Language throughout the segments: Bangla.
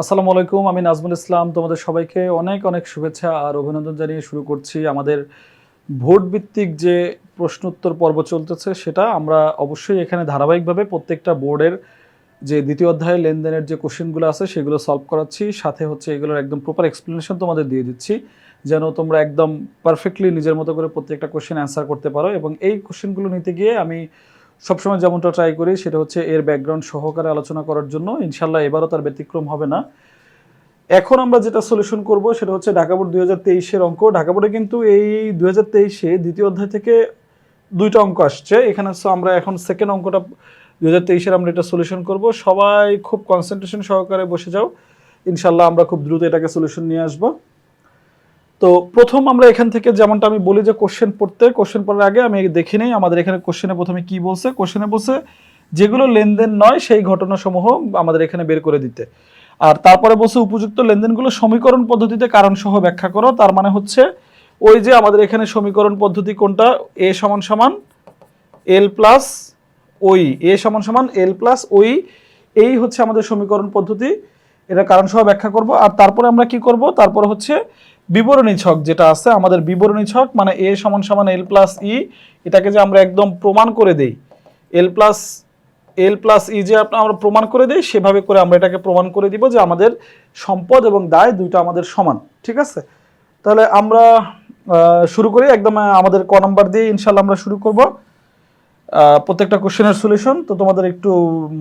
আসসালামু আলাইকুম, আমি নাজমুল ইসলাম। তোমাদের সবাইকে অনেক অনেক শুভেচ্ছা আর অভিনন্দন জানিয়ে শুরু করছি আমাদের ভোট ভিত্তিক যে প্রশ্নোত্তর পর্ব চলতেছে, সেটা আমরা অবশ্যই এখানে ধারাবাহিকভাবে প্রত্যেকটা বোর্ডের যে দ্বিতীয় অধ্যায়ে লেনদেনের যে কোশ্চেনগুলো আছে, সেগুলো সলভ করাচ্ছি। সাথে হচ্ছে এগুলোর একদম প্রপার এক্সপ্লেনেশন তোমাদের দিয়ে দিচ্ছি, যেন তোমরা একদম পারফেক্টলি নিজের মতো করে প্রত্যেকটা কোশ্চেন অ্যান্সার করতে পারো। এবং এই কোশ্চেনগুলো নিতে গিয়ে আমি সবসময় যেমনটা ট্রাই করি, সেটা হচ্ছে এর ব্যাকগ্রাউন্ড সহকারে আলোচনা করার জন্য। ইনশাল্লাহ এবারও তার ব্যতিক্রম হবে না। এখন আমরা যেটা সলিউশন করব, সেটা হচ্ছে ঢাকা বোর্ড দুই হাজার তেইশের অঙ্ক। ঢাকা বোর্ডে কিন্তু এই দুই হাজার তেইশে দ্বিতীয় অধ্যায় থেকে দুইটা অঙ্ক আসছে। এখানে আমরা এখন সেকেন্ড অঙ্কটা, দুই হাজার তেইশের আমরা এটা সলিউশন করব। সবাই খুব কনসেন্ট্রেশন সহকারে বসে যাও। ইনশাল্লাহ আমরা খুব দ্রুত এটাকে সলিউশন নিয়ে আসব। তো প্রথম আমরা এখান থেকে যেমনটা আমি বলি যে কোশ্চেন পড়তে কোশ্চেন পড়ার আগে আমি দেখি নেই, আমাদের এখানে কোশ্চেনে প্রথমে কি বলছে? কোশ্চেনে বলছে, যেগুলো লেনদেন নয় সেই ঘটনাসমূহ আমাদের এখানে বের করে দিতে। আর তারপরে বলছে উপযুক্ত লেনদেনগুলো সমীকরণ পদ্ধতিতে কারণ সহ ব্যাখ্যা করো। তার মানে হচ্ছে, ওই যে আমাদের এখানে সমীকরণ পদ্ধতি কোনটা? এ সমান সমান এল প্লাস ওই এ সমান সমান এল প্লাস ওই, এই হচ্ছে আমাদের সমীকরণ পদ্ধতি। এটা কারণ সহ ব্যাখ্যা করব। আর তারপরে আমরা কি করব? তারপর হচ্ছে বিবরণী ছক যেটা আছে, আমাদের বিবরণী ছক মানে এ সমান সমান এল প্লাস ই এটাকে যে আমরা একদম প্রমাণ করে দেই এল প্লাস এল প্লাস ই যে আমরা প্রমাণ করে দিই, সেভাবে করে আমরা এটাকে প্রমাণ করে দিব যে আমাদের সম্পদ এবং দায় দুইটা আমাদের সমান, ঠিক আছে? তাহলে আমরা শুরু করি, একদম আমাদের ক নাম্বার দিয়ে ইনশাল্লাহ আমরা শুরু করব। প্রত্যেকটা কোশ্চেনের সলিউশন তো তোমাদের একটু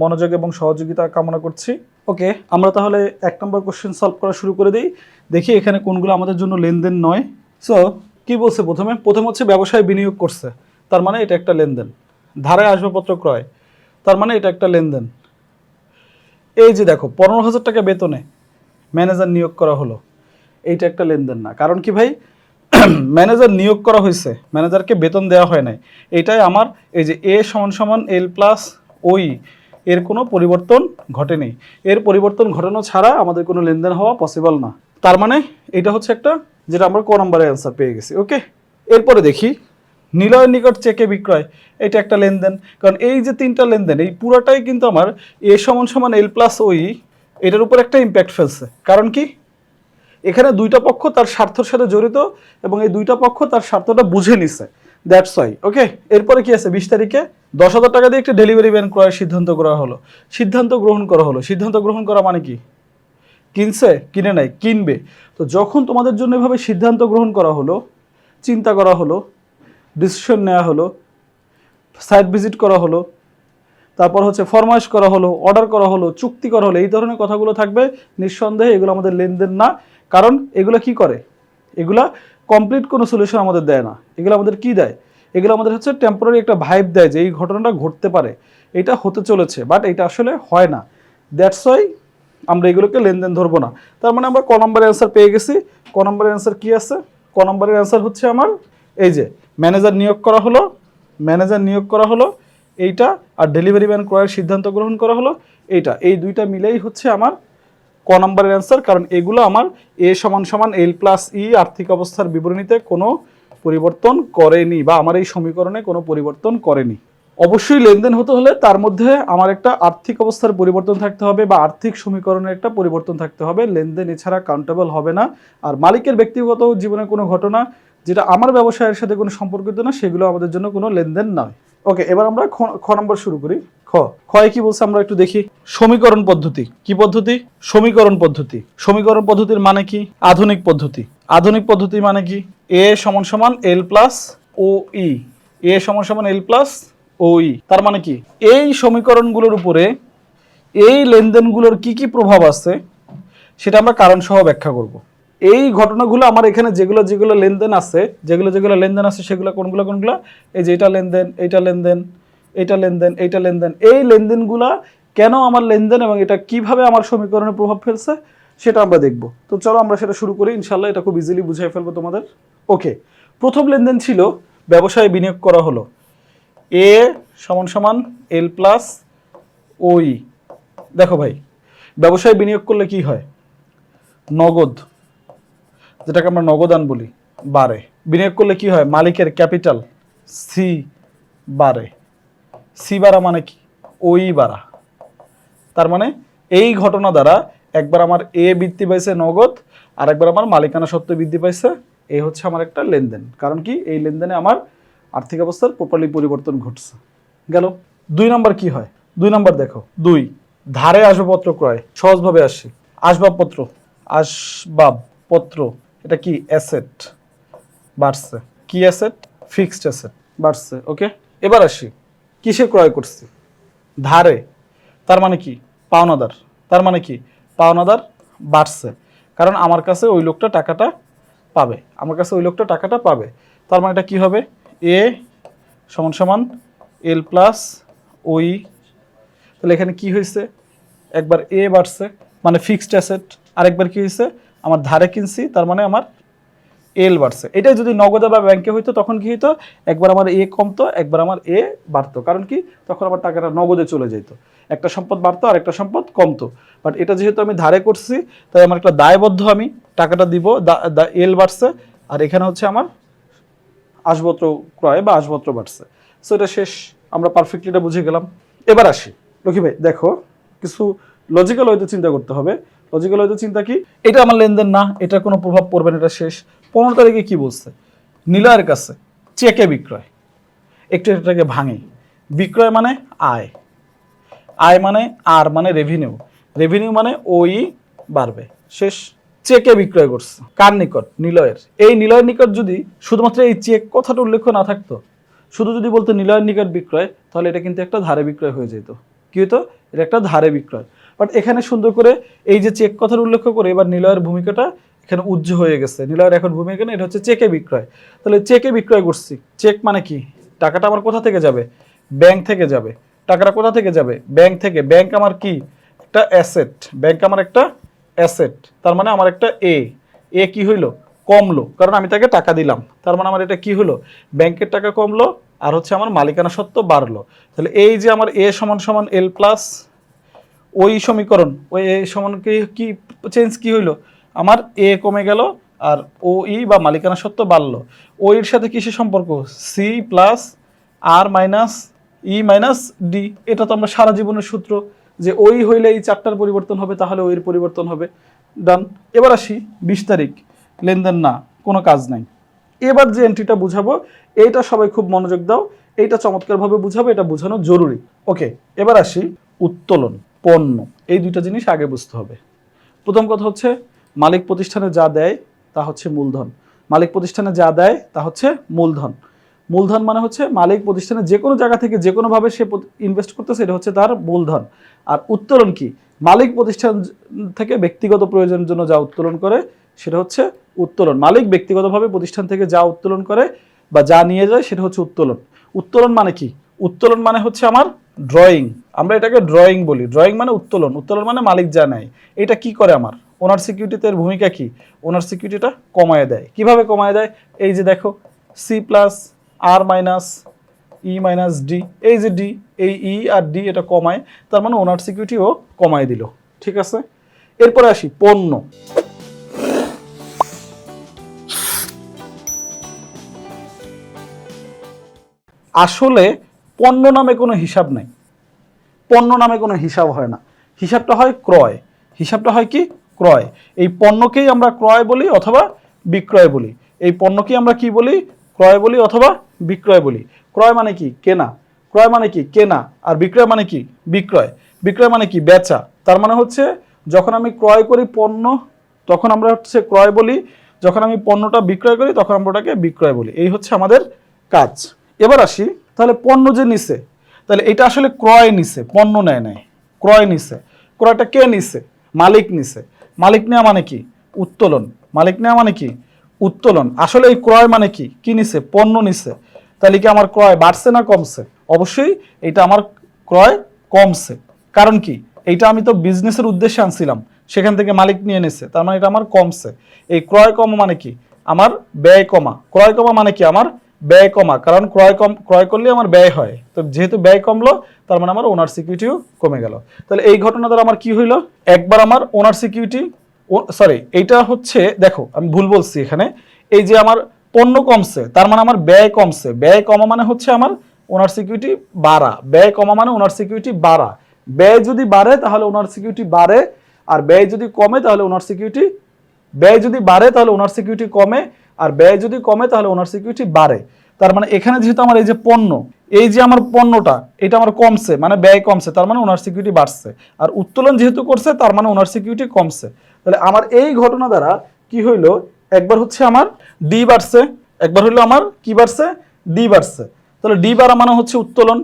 মনোযোগ এবং সহযোগিতা কামনা করছি। ওকে আমরা তাহলে এক নম্বর কোশ্চেন সলভ করা শুরু করে দিই। দেখি এখানে কোনগুলো আমাদের জন্য লেনদেন নয়। সো কি বলছে প্রথমে? প্রথম হচ্ছে ব্যবসায় বিনিয়োগ করছে। তার মানে এটা একটা লেনদেন। ধারায় আসবাবপত্র ক্রয়। তার মানে এটা একটা লেনদেন। এই যে দেখো, পনেরো হাজার টাকা বেতনে ম্যানেজার নিয়োগ করা হলো। এইটা একটা লেনদেন না। কারণ কি ভাই? ম্যানেজার নিয়োগ করা হয়েছে ম্যানেজারকে বেতন দেওয়া হয় নাই। এটাই আমার, এই যে এ সমান সমান এল প্লাস ওই এর কোনো পরিবর্তন ঘটেনি। এর পরিবর্তন ঘটানো ছাড়া আমাদের কোনো লেনদেন হওয়া পসিবল না। তার মানে এটা হচ্ছে একটা, যেটা আমরা ক নম্বরের অ্যান্সার পেয়ে গেছি ওকে এরপরে দেখি, নিলয়ের নিকট চেকে বিক্রয়, এটা একটা লেনদেন। কারণ এই যে তিনটা লেনদেন, এই পুরোটাই কিন্তু আমার এ সমান সমান এল প্লাস ওই এটার উপর একটা ইম্প্যাক্ট ফেলছে। কারণ কি? এখানে দুইটা পক্ষ তার স্বার্থের সাথে জড়িত এবং এই দুইটা পক্ষ তার স্বার্থটা বুঝে নিছে। দ্যাটস ওয়াই ওকে এরপরে কি আছে? বিশ তারিখে দশ হাজার টাকা দিয়ে একটি ডেলিভারি ভ্যান ক্রয়ের সিদ্ধান্ত করা হলো। সিদ্ধান্ত গ্রহণ করা হলো। সিদ্ধান্ত গ্রহণ করা মানে কি? কিনছে, কিনে নাই, কিনবে। তো যখন তোমাদের জন্য এভাবে সিদ্ধান্ত গ্রহণ করা হলো, চিন্তা করা হলো ডিসিশন নেওয়া হলো সাইট ভিজিট করা হলো, তারপর হচ্ছে ফরমাইশ করা হলো অর্ডার করা হলো, চুক্তি করা হলো, এই ধরনের কথাগুলো থাকবে। নিঃসন্দেহে এগুলো আমাদের লেনদেন না। কারণ এগুলো কি করে? এগুলা কমপ্লিট কোনো সলিউশন আমাদের দেয় না। এগুলো আমাদের কি দেয়? এগুলো আমাদের হচ্ছে টেম্পোরারি একটা ভাইব দেয় যে এই ঘটনাটা ঘটতে পারে। এটা হতে চলেছে বাট এটা আসলে হয় না। দ্যাটস ওয়াই আমরা এগুলোকে লেনদেন ধরবো না। তার মানে আমরা ক নম্বরের অ্যান্সার পেয়ে গেছি। ক নম্বরের অ্যান্সার কি আছে? ক নম্বরের অ্যান্সার হচ্ছে আমার এই যে ম্যানেজার নিয়োগ করা হলো। ম্যানেজার নিয়োগ করা হলো। এইটা আর ডেলিভারি ম্যান ক্রয়ের সিদ্ধান্ত গ্রহণ করা হলো। এইটা, এই দুইটা মিলেই হচ্ছে আমার ক নম্বরের অ্যান্সার কারণ এগুলো আমার এ সমান সমান এল প্লাস ই আর্থিক অবস্থার বিবরণীতে কোনো পরিবর্তন করেনি বা আমার এই সমীকরণে কোনো পরিবর্তন করেনি। অবশ্যই লেনদেন হতে হলে তার মধ্যে আমার একটা আর্থিক অবস্থার পরিবর্তন থাকতে হবে বা আর্থিক সমীকরণের একটা পরিবর্তন থাকতে হবে। লেনদেন এছাড়া কাউন্টেবল হবে না। আর মালিকের ব্যক্তিগত জীবনের কোনো ঘটনা যেটা আমার ব্যবসায়ের সাথে কোনো সম্পর্কিত না, সেগুলো আমাদের জন্য কোনো লেনদেন নয়। ওকে এবার আমরা খ নম্বর শুরু করি। খয় কি বলছে আমরা একটু দেখি। সমীকরণ পদ্ধতি, কি পদ্ধতি? সমীকরণ পদ্ধতি। সমীকরণ পদ্ধতির মানে কি? আধুনিক পদ্ধতি। আধুনিক পদ্ধতি মানে কি? এ সমান সমান এল প্লাস ও ই। এ সমান সমান এল প্লাস ও ই। তার মানে কি? এই সমীকরণগুলোর উপরে এই লেনদেনগুলোর কি কি প্রভাব আছে, সেটা আমরা কারণ সহ ব্যাখ্যা করব। এই ঘটনাগুলো আমার এখানে যেগুলো যেগুলো লেনদেন আছে, যেগুলো যেগুলো লেনদেন আছে, সেগুলো কোনগুলো কোনগুলো? এই যে এটা লেনদেন, এইটা লেনদেন এইটা লেনদেন এইটা লেনদেন। এই লেনদেনগুলা কেন আমার লেনদেন এবং এটা কীভাবে আমার সমীকরণে প্রভাব ফেলছে, সেটা আমরা দেখব। তো চলো আমরা সেটা শুরু করি ইনশাল্লাহ এটা খুব ইজিলি বুঝাই ফেলব তোমাদের। ওকে প্রথম লেনদেন ছিল ব্যবসায় বিনিয়োগ করা হলো। এ সমান সমান এল প্লাস ওই দেখো ভাই, ব্যবসায় বিনিয়োগ করলে কি হয়? নগদ, যেটাকে আমরা নগদান বলি, বাড়ে। বিনিয়োগ করলে কি হয়? মালিকের ক্যাপিটাল সি বাড়ে। সি বাড়া মানে কি? ওই বাড়া তার মানে এই ঘটনা দ্বারা একবার আমার এ বৃদ্ধি পাইছে নগদ, আর একবার আমার মালিকানা সত্ত্বে বৃদ্ধি পাইছে এই হচ্ছে আমার একটা লেনদেন। কারণ কি? এই লেনদেনে আমার আর্থিক অবস্থার প্রপারলি পরিবর্তন ঘটছে। গেল। দুই নাম্বার কি হয়? দুই নাম্বার দেখো। দুই, ধারে আসবাবপত্র ক্রয়। সহজভাবে আসি। আসবাবপত্র আসবাবপত্র, এটা কি? অ্যাসেট বাড়ছে। কি অ্যাসেট ফিক্সড অ্যাসেট বাড়ছে। ওকে এবার আসি। কিসে ক্রয় করছি? ধারে। তার মানে কি? পাওনাদার। তার মানে কি? পাওনাদার বাড়ছে। কারণ আমার কাছে ওই লোকটা টাকাটা পাবে। আমার কাছে ওই লোকটা টাকাটা পাবে। তার মানে এটা কী হবে? এ সমান সমান এল প্লাস ওই। তাহলে এখানে কি হয়েছে? একবার এ বাড়ছে মানে ফিক্সড অ্যাসেট আরেকবার কি হয়েছে? আমার ধারে কিনছি, তার মানে আমার এল বাড়ছে। এটাই যদি নগদে বা ব্যাংকে হইতো, তখন কি হইতো? একবার আমার এ কমতো, একবার আমার এ বাড়তো। কারণ কি? তখন আমার টাকাটা নগদে চলে যেত একটা সম্পদ বাড়তো আর একটা সম্পদ কমতো। বাট এটা যেহেতু আমি ধারে করছি, তাই আমার একটা দায়বদ্ধ আমি টাকাটা দিব এল বাড়ছে, আর এখানে হচ্ছে আমার আসবত্র ক্রয় বা আসবত্র বাড়ছে। সো এটা শেষ। আমরা পারফেক্টলি এটা বুঝে গেলাম। এবার আসি। লক্ষ্মী ভাই, দেখো, কিছু লজিক্যাল হয়তো চিন্তা করতে হবে। লজিক্যাল হয়তো চিন্তা কি? এটা আমার লেনদেন না, এটা কোনো প্রভাব পড়বে না, এটা শেষ। পনেরো তারিখে কি বলছে? নিলয়ের কাছে চেকে বিক্রয়। একটু এটাকে ভাঙি। বিক্রয় মানে আয়। আয় মানে আর মানে রেভিনিউ রেভিনিউ মানে ওই বাড়বে। শেষ। চেকে বিক্রয় করছে। কার নিকট? নিলয়ের। এই নিলয়ের নিকট যদি শুধুমাত্র এই চেক কথাটা উল্লেখ না থাকতো, শুধু যদি বলতো নিলয়ের নিকট বিক্রয়, তাহলে এটা কিন্তু একটা ধারে বিক্রয় হয়ে যেত। কি হতো? এটা একটা ধারে বিক্রয়। বাট এখানে সুন্দর করে এই যে চেক কথার উল্লেখ করে এবার নিলয়ের ভূমিকাটা এখানে উজ্জ হয়ে গেছে। নিলয়ের এখন ভূমিকা না এটা হচ্ছে চেকে বিক্রয়। তাহলে চেকে বিক্রয় করছি। চেক মানে কি? টাকাটা আমার কোথা থেকে যাবে? ব্যাংক থেকে যাবে। টাকাটা কোথা থেকে যাবে? ব্যাংক থেকে। ব্যাংক আমার কি? একটা অ্যাসেট ব্যাংক আমার একটা অ্যাসেট তার মানে আমার একটা এ এ কি হইল? কমলো। কারণ আমি তাকে টাকা দিলাম। তার মানে আমার এটা কি হলো ব্যাংকের টাকা কমলো আর হচ্ছে আমার মালিকানা সত্ত্ব বাড়লো। তাহলে এই যে আমার এ সমান সমান এল প্লাস ওই সমীকরণ, ওই এ সমান কি চেঞ্জ কি হইল? আমার এ কমে গেল আর ও ই বা মালিকানা সত্ত্ব বাড়লো। ওইর সাথে কিসের সম্পর্ক? C plus R minus E minus D. এটা তো আমরা সারা জীবনের সূত্র যে ওই হইলে এই চারটার পরিবর্তন হবে, তাহলে ওইর পরিবর্তন হবে। ডান। এবার আসি বিশ তারিখ। লেনদেন না, কোনো কাজ নাই। এবার যে এন্ট্রিটা বুঝাবো, এইটা সবাই খুব মনোযোগ দাও। এইটা চমৎকারভাবে বুঝাবো, এটা বোঝানো জরুরি। ওকে, এবার আসি উত্তোলন, পণ্য। এই দুইটা জিনিস আগে বুঝতে হবে। প্রথম কথা হচ্ছে মালিক প্রতিষ্ঠানে যা দেয় তা হচ্ছে মূলধন। মালিক প্রতিষ্ঠানে যা দেয় তা হচ্ছে মূলধন। মূলধন মানে হচ্ছে মালিক প্রতিষ্ঠানে যে কোনো জায়গা থেকে যে কোনোভাবে সে ইনভেস্ট করতেছে, এটা হচ্ছে তার মূলধন। আর উত্তোলন কি? মালিক প্রতিষ্ঠান থেকে ব্যক্তিগত প্রয়োজনের জন্য যা উত্তোলন করে, সেটা হচ্ছে উত্তোলন। মালিক ব্যক্তিগতভাবে প্রতিষ্ঠান থেকে যা উত্তোলন করে বা যা নিয়ে যায়, সেটা হচ্ছে উত্তোলন। উত্তোলন মানে কি? উত্তোলন মানে হচ্ছে আমার ড্রয়িং আমরা এটাকে ড্রয়িং বলি। ড্রয়িং মানে উত্তোলন। উত্তোলন মানে মালিক যা নেয়। এটা কি করে আমার? ওনার সিকিউরিটিতে এর ভূমিকা কি? ওনার সিকিউরিটিটা কমায় দেয়। কীভাবে কমায় দেয়? এই যে দেখো C plus R minus E minus D এই যে ডি এই ই আর ডি এটা কমায়, তার মানে ওনার সিকিউরিটিও কমায় দিল। ঠিক আছে? এরপরে আসি, পণ্য। আসলে পণ্য নামে কোনো হিসাব নাই। পণ্য নামে কোনো হিসাব হয় না। হিসাবটা হয় ক্রয়। হিসাবটা হয় কি? ক্রয়। এই পণ্যকেই আমরা ক্রয় বলি অথবা বিক্রয় বলি। এই পণ্যকেই আমরা কি বলি? ক্রয় বলি অথবা বিক্রয় বলি। ক্রয় মানে কি? কেনা। ক্রয় মানে কি? কেনা। আর বিক্রয় মানে কি? বিক্রয়। বিক্রয় মানে কি? বেচা। তার মানে হচ্ছে যখন আমি ক্রয় করি পণ্য, তখন আমরা হচ্ছে ক্রয় বলি। যখন আমি পণ্যটা বিক্রয় করি, তখন আমরা ওটাকে বিক্রয় বলি। এই হচ্ছে আমাদের কাজ। এবার আসি তাহলে পণ্য যে নিছে, তাহলে এটা আসলে ক্রয় নিছে, পণ্য নেয় নাই। ক্রয় নিছে। ক্রয়টা কে নিছে? মালিক নিছে। মালিক নেওয়া মানে কি? উত্তোলন। মালিক নেওয়া মানে কি? উত্তোলন। আসলে এই ক্রয় মানে কি? কি নিছে? পণ্য নিছে। তাহলে কি আমার ক্রয় বাড়ছে না কমছে? অবশ্যই এটা আমার ক্রয় কমছে। কারণ কি? এইটা আমি তো বিজনেসের উদ্দেশ্যে আনছিলাম। সেখান থেকে মালিক নিয়ে নিছে। তার মানে এটা আমার কমছে। এই ক্রয় কম মানে কি? আমার ব্যয় কমা। ক্রয় কমা মানে কি? আমার ব্যয় কমা, কারণ ক্রয় কম, ক্রয় করলে আমার ব্যয় হয়। তো যেহেতু ব্যয় কমলো, তার মানে আমার ওনার সিকিউরিটিও কমে গেল। তাহলে এই ঘটনা দ্বারা আমার কি হইল? একবার আমার ওনার সিকিউরিটি সরি এইটা হচ্ছে, দেখো, আমি ভুল বলছি এখানে। এই যে আমার পণ্য কমছে, তার মানে আমার ব্যয় কমছে। ব্যয় কমা মানে হচ্ছে আমার ওনার সিকিউরিটি বাড়া। ব্যয় কমা মানে ওনার সিকিউরিটি বাড়া। ব্যয় যদি বাড়ে, তাহলে ওনার সিকিউরিটি বাড়ে। আর ব্যয় যদি কমে, তাহলে ওনার সিকিউরিটি ব্যয় যদি বাড়ে, তাহলে ওনার সিকিউরিটি কমে। আর ব্যয় যদি কমে, তাহলে ওনার সিকিউরিটি বাড়ে। তার মানে এখানে যেহেতু আমার এই যে পণ্য, এই যে আমার পণ্যটা, এটা আমার কমছে মানে ব্যয় কমছে, তার মানে ওনার সিকিউরিটি বাড়ছে। আর উত্তোলন যেহেতু করছে, তার মানে ওনার সিকিউরিটি কমছে। তাহলে আমার এই ঘটনা দ্বারা কি হইল, একবার হচ্ছে আমার ডি বাড়ছে, একবার হইল আমার কি বাড়ছে? ডি বাড়ছে। তাহলে ডি বাড়া মানে হচ্ছে উত্তোলন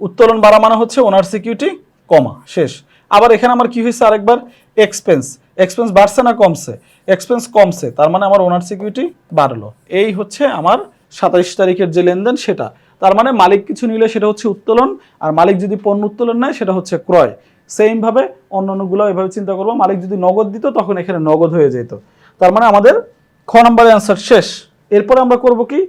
উত্তোলন বাড়া মানে হচ্ছে ওনার সিকিউরিটি কমা, শেষ। আবার এখানে আমার কি হয়েছে আরেকবার? এক্সপেন্স এক্সপেন্স বাড়ছে না কমছে? এক্সপেন্স কমছে, তার মানে আমার ওনার সিকিউরিটি বাড়লো। এই হচ্ছে আমার সাতাইশ তারিখের যে লেনদেন, সেটা। তার মানে মালিক কিছু নিলে সেটা হচ্ছে উত্তোলন, আর মালিক যদি পণ্য উত্তোলন নেয়, সেটা হচ্ছে ক্রয়। সেমভাবে অন্য অন্যগুলো এভাবে চিন্তা করব। মালিক যদি নগদ দিত, তখন এখানে নগদ হয়ে যেত। তার মানে আমাদের খ নম্বরের অ্যান্সার শেষ। এরপরে আমরা করব কি?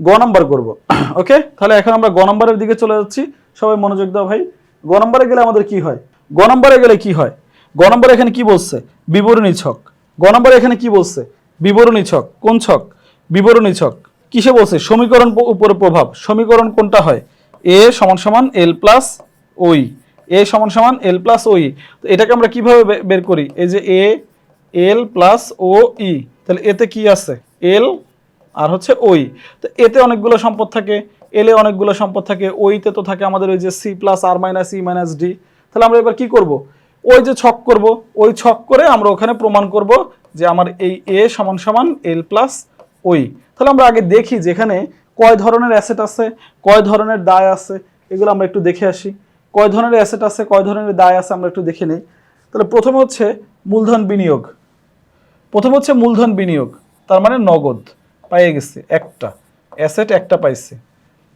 গ নাম্বার করব। ওকে তাহলে এখন আমরা গ নাম্বারের দিকে চলে যাচ্ছি। সবাই মনোযোগ দাও ভাই। গ নাম্বারে গেলে আমাদের কি হয়? গ নাম্বারে গেলে কি হয়? গ নাম্বারে এখানে কি বলছে? বিবরণী ছক। গ নাম্বারে এখানে কি বলছে? বিবরণী ছক। কোন ছক? বিবরণী ছক। কিসে বলছে? সমীকরণ উপরে প্রভাব। সমীকরণ কোনটা হয়? এ সমান সমান এল প্লাস ওই। এ সমান সমান এল প্লাস ওই। তো এটাকে আমরা কীভাবে বের করি? এই যে এ, এল প্লাস ও ই। তাহলে এতে কি আছে? এল আর হচ্ছে ওই। তো এতে অনেকগুলো সম্পদ থাকে। এলে অনেকগুলো সম্পদ থাকে। ওইতে তো থাকে আমাদের ওই যে C plus R minus E minus D. তাহলে আমরা এবার কি করব? ওই যে ছক করব, ওই ছক করে আমরা ওখানে প্রমাণ করব যে আমার এই এ সমান সমান এল প্লাস ওই। তাহলে আমরা আগে দেখি যে এখানে কয় ধরনের অ্যাসেট আছে, কয় ধরনের দায় আছে, এগুলো আমরা একটু দেখে আসি। কয় ধরনের অ্যাসেট আছে, কয় ধরনের দায় আছে আমরা একটু দেখে নিই। তাহলে প্রথমে হচ্ছে মূলধন বিনিয়োগ। প্রথম হচ্ছে মূলধন বিনিয়োগ, তার মানে নগদ, পাইয়ে গেছে একটা। অ্যাসেট একটা পাইছে।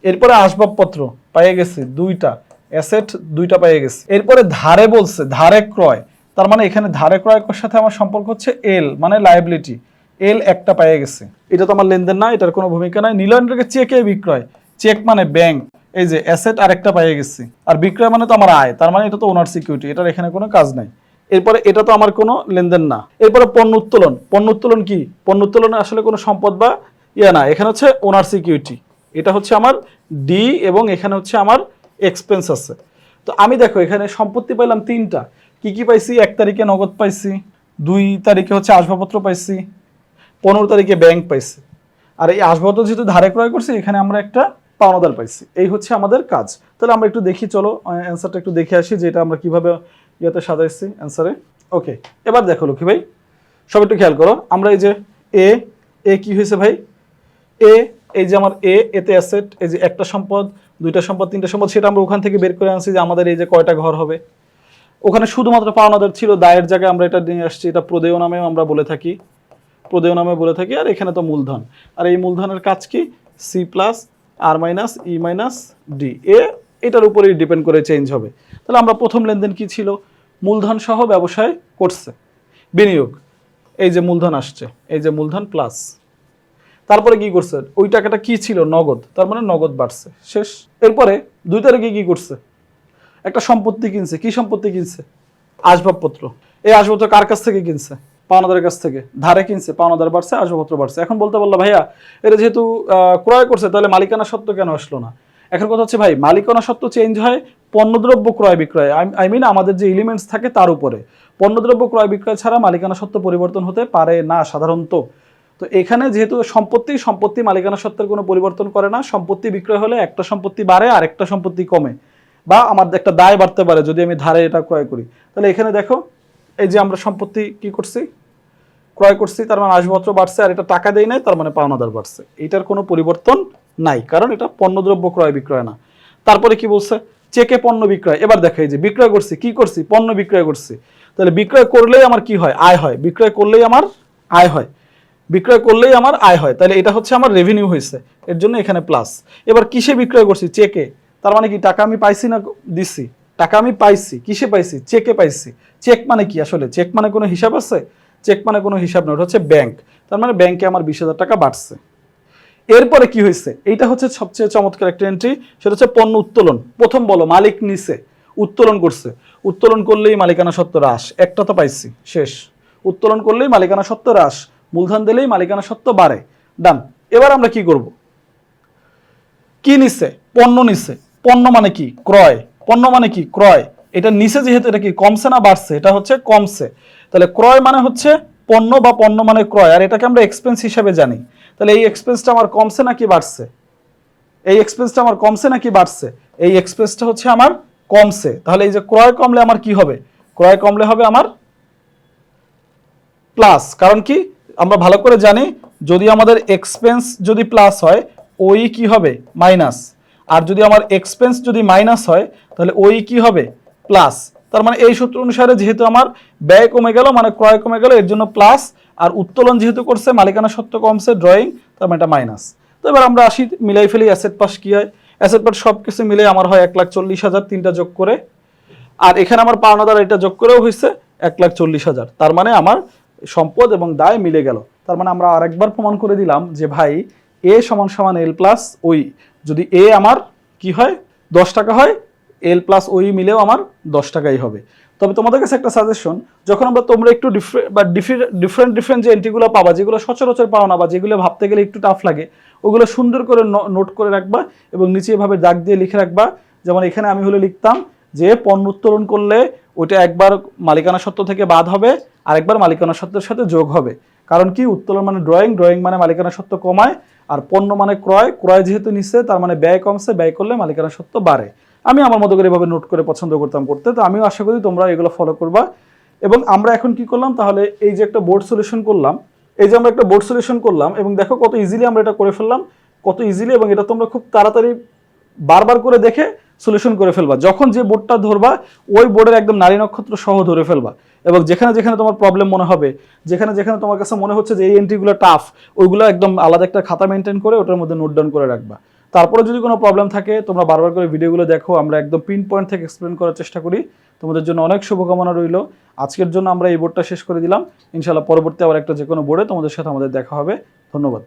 এরপরে আসবাবপত্র, পাইয়ে গেছে দুইটা। অ্যাসেট দুইটা পাইয়ে গেছে। এরপরে ধারে বলছে, ধারে ক্রয়। তার মানে এখানে ধারে ক্রয়ের সাথে আমার সম্পর্ক হচ্ছে এল মানে লাইবিলিটি এল একটা পাইয়ে গেছে। এটা তো আমার লেনদেন না, এটার কোনো ভূমিকা নাই। নীলান্ডকে চেকে বিক্রয়। চেক মানে ব্যাংক এই যে অ্যাসেট আরেকটা পাইয়ে গেছি। আর বিক্রয় মানে তো আমার আয়, তার মানে এটা তো ওনার সিকিউরিটি এটার এখানে কোনো কাজ নাই। এরপরে এটা তো আমার কোনো লেনদেন না। এরপরে পণ্য উত্তোলন। পণ্য উত্তোলন কি? পণ্য উত্তোলনে আসলে কোনো সম্পদ বা ইয়ে না। এখানে হচ্ছে ওনার সিকিউরিটি এটা হচ্ছে আমার ডি এবং এখানে হচ্ছে আমার এক্সপেন্স আছে। তো আমি দেখো, এখানে সম্পত্তি পাইলাম তিনটা। কি কি পাইছি? এক তারিখে নগদ পাইছি, দুই তারিখে হচ্ছে আসবাবপত্র পাইছি, পনেরো তারিখে ব্যাংক পাইছি। আর এই আসবাবপত্র যেহেতু ধারে ক্রয় করছি, এখানে আমরা একটা পাওনাদার পাইছি। এই হচ্ছে আমাদের কাজ। তাহলে আমরা একটু দেখি, চলো অ্যান্সারটা একটু দেখে আসি যে এটা আমরা কীভাবে ইয়েতে সাজাইছি অ্যান্সারে ওকে এবার দেখো লক্ষ্মী ভাই, সব একটু খেয়াল করো। আমরা এই যে এ এ কি হয়েছে ভাই? এ এই যে আমার এ এতে অ্যাসেট এই যে একটা সম্পদ, দুইটা সম্পদ, তিনটা সম্পদ, সেটা আমরা ওখান থেকে বের করে আনছি যে আমাদের এই যে কয়টা ঘর হবে। ওখানে শুধুমাত্র পাওনাদার ছিল, দায়ের জায়গায় আমরা এটা নিয়ে আসছি, এটা প্রদেয় নামেও আমরা বলে থাকি। প্রদেয় নামে বলে থাকি, আর এখানে তো মূলধন। আর এই মূলধনের কাজ কি? C plus R minus E minus D এ, এটার উপরেই ডিপেন্ড করে চেঞ্জ হবে। তাহলে আমরা প্রথম লেনদেন কি ছিল? মূলধন সহ ব্যবসায় করছে। বিনিয়োগ। এই যে মূলধন আসছে। এই যে মূলধন প্লাস তারপরে কি করছে? ওই টাকাটা কি ছিল? নগদ। তার মানে নগদ বাড়ছে। শেষ। এরপরে দুই তারিখে কি করছে? একটা সম্পত্তি কিনছে। কি সম্পত্তি কিনছে? আসবাবপত্র। এই আসবাবপত্র কার কাছ থেকে কিনছে? পাওনাদারের কাছ থেকে। ধারে কিনছে, পাওনাদার বাড়ছে, আসবাবপত্র বাড়ছে। এখন বলতে বলল ভাইয়া, এটা যেহেতু ক্রয় করছে, তাহলে মালিকানা সত্ত্ব কেন আসলো না? এখন কথা হচ্ছে, ভাই, মালিকানা সত্ত্ব চেঞ্জ হয় পণ্যদ্রব্য ক্রয় বিক্রয়। আই মিন আমাদের যে এলিমেন্টস থাকে তার উপরে। পণ্যদ্রব্য ক্রয় বিক্রয় ছাড়া মালিকানা সত্ত্ব পরিবর্তন হতে পারে না, সাধারণত। তো এখানে যেহেতু সম্পত্তি সম্পত্তি মালিকানা সত্ত্বের কোনো পরিবর্তন করে না। সম্পত্তি বিক্রয় হলে একটা সম্পত্তি বাড়ে আর একটা সম্পত্তি কমে বা আমার একটা দায় বাড়তে পারে যদি আমি ধারে এটা ক্রয় করি। তাহলে এখানে দেখো, এই যে আমরা সম্পত্তি কি করছি? ক্রয় করছি, তার মানে আসবাবপত্র বাড়ছে আর এটা টাকা দেয় নাই, তার মানে পাওনাদার বাড়ছে। এটার কোনো পরিবর্তন নাই, কারণ এটা পণ্যদ্রব্য ক্রয় বিক্রয় না। তারপরে কি বলছে? চেকে পণ্য বিক্রয়। এবার দেখাই যে বিক্রয় করছি, কি করছি? পণ্য বিক্রয় করছি। তাহলে বিক্রয় করলেই আমার কি হয়? আয় হয়। বিক্রয় করলেই আমার আয় হয়। বিক্রয় করলেই আমার আয় হয়। তাহলে এটা হচ্ছে আমার রেভিনিউ হয়েছে এর জন্য এখানে প্লাস এবার কিসে বিক্রয় করছি? চেকে তার মানে কি, টাকা আমি পাইছি না দিছি? টাকা আমি পাইছি। কিসে পাইছি? চেকে পাইছি। চেক মানে কি আসলে? চেক মানে কোনো হিসাব আছে? চেক মানে কোনো হিসাব না, ওটা হচ্ছে ব্যাংক তার মানে ব্যাংকে আমার বিশ হাজার টাকা বাড়ছে। এরপরে কি হয়েছে এইটা হচ্ছে সবচেয়ে চমৎকার একটা এন্ট্রি সেটা হচ্ছে পণ্য উত্তোলন। প্রথম বলো, মালিক নিছে। উত্তোলন করছে। উত্তোলন করলেই মালিকানা সত্ত্ব হ্রাস। একটা তো পাইছি, শেষ। উত্তোলন করলেই মালিকানা সত্ত্ব হ্রাস। মূলধন দিলেই মালিকানা সত্ত্ব বাড়ে। ডান এবার আমরা কি করব? কি নিচ্ছে? পণ্য নিচ্ছে। পণ্য মানে কি? ক্রয়। পণ্য মানে কি? ক্রয়। এটা নিচে যেহেতু এটা কি কমছে না বাড়ছে? এটা হচ্ছে কমছে। তাহলে ক্রয় মানে হচ্ছে পণ্য বা পণ্য মানে ক্রয়। আর এটাকে আমরা এক্সপেন্স হিসাবে জানি। তাহলে এই এক্সপেন্সটা আমার কমছে নাকি বাড়ছে? এই এক্সপেন্সটা আমার কমছে নাকি বাড়ছে? এই এক্সপেন্সটা হচ্ছে আমার কমছে। তাহলে এই যে ক্রয় কমলে আমার কি হবে? ক্রয় কমলে হবে আমার প্লাস কারণ কি? আমরা ভালো করে জানি, যদি আমাদের এক্সপেন্স যদি প্লাস হয়, ওই কি হবে? মাইনাস আর যদি আমার এক্সপেন্স যদি মাইনাস হয়, তাহলে ওই কি হবে? প্লাস তার মানে এই সূত্র অনুসারে যেহেতু আমার ব্যয় কমে গেল মানে ক্রয় কমে গেল, এর জন্য প্লাস আর উত্তোলন যেহেতু করছে, মালিকানা সত্ত্ব কমছে ড্রয়িং তার মানে এটা মাইনাস তো এবার আমরা আসি, মিলাই ফেলি অ্যাসেট পাস কি হয়? অ্যাসেট পাস সব কিছু মিলে আমার হয় এক লাখ চল্লিশ হাজার তিনটা যোগ করে। আর এখানে আমার পাওনাদার এটা যোগ করেও হয়েছে, এক লাখ চল্লিশ হাজার। তার মানে আমার সম্পদ এবং দায় মিলে গেল। তার মানে আমরা আরেকবার প্রমাণ করে দিলাম যে ভাই এ সমান সমান এল প্লাস ওই। যদি এ আমার কি হয়? দশ টাকা হয় এল প্লাস ওই মিলেও আমার দশ টাকাই হবে। তবে তোমাদের কাছে একটা সাজেশন যখন আমরা তোমরা একটু ডিফারেন্ট বা ডিফারেন্ট ডিফারেন্ট যে এন্ট্রিগুলো পাবা, যেগুলো সচরাচর পাও না বা যেগুলো ভাবতে গেলে একটু টাফ লাগে, ওগুলো সুন্দর করে নোট করে রাখবা এবং নিচে এভাবে দাগ দিয়ে লিখে রাখবা। যেমন এখানে আমি হলে লিখতাম যে পণ্য উত্তোলন করলে ওইটা একবার মালিকানা সত্ত্ব থেকে বাদ হবে, আরেকবার মালিকানা সত্ত্বের সাথে যোগ হবে। কারণ কি? উত্তোলন মানে ড্রয়িং ড্রয়িং মানে মালিকানা সত্ত্ব কমায়, আর পণ্য মানে ক্রয়। ক্রয় যেহেতু নিচ্ছে, তার মানে ব্যয় কমছে, ব্যয় করলে মালিকানা সত্ত্ব বাড়ে। আমি আমার মতো করে এভাবে নোট করে পছন্দ করতাম করতে, তো আমিও আশা করি তোমরা এগুলো ফলো করবা। এবং আমরা এখন কি করলাম? তাহলে এই যে একটা বোর্ড সলিউশন করলাম, এই যে আমরা একটা বোর্ড সলিউশন করলাম, এবং দেখো কত ইজিলি আমরা এটা করে ফেললাম, কত ইজিলি এবং এটা তোমরা খুব তাড়াতাড়ি বারবার করে দেখে সলিউশন করে ফেলবা। যখন যে বোর্ডটা ধরবা, ওই বোর্ডের একদম নারী নক্ষত্র সহ ধরে ফেলবা। এবং যেখানে যেখানে তোমার প্রবলেম মনে হবে, যেখানে যেখানে তোমার কাছে মনে হচ্ছে যে এই এন্ট্রিগুলো টাফ ওইগুলো একদম আলাদা একটা খাতা মেনটেন করে ওটার মধ্যে নোট ডাউন করে রাখবা। তারপরে যদি কোনো প্রবলেম থাকে, তোমরা বারবার করে ভিডিওগুলো দেখো, আমরা একদম পিন পয়েন্ট থেকে এক্সপ্লেন করার চেষ্টা করি। তোমাদের জন্য অনেক শুভকামনা রইল। আজকের জন্য আমরা এই বোর্ডটা শেষ করে দিলাম। ইনশাল্লাহ পরবর্তী আবার একটা যে কোনো বোর্ডে তোমাদের সাথে আমাদের দেখা হবে। ধন্যবাদ।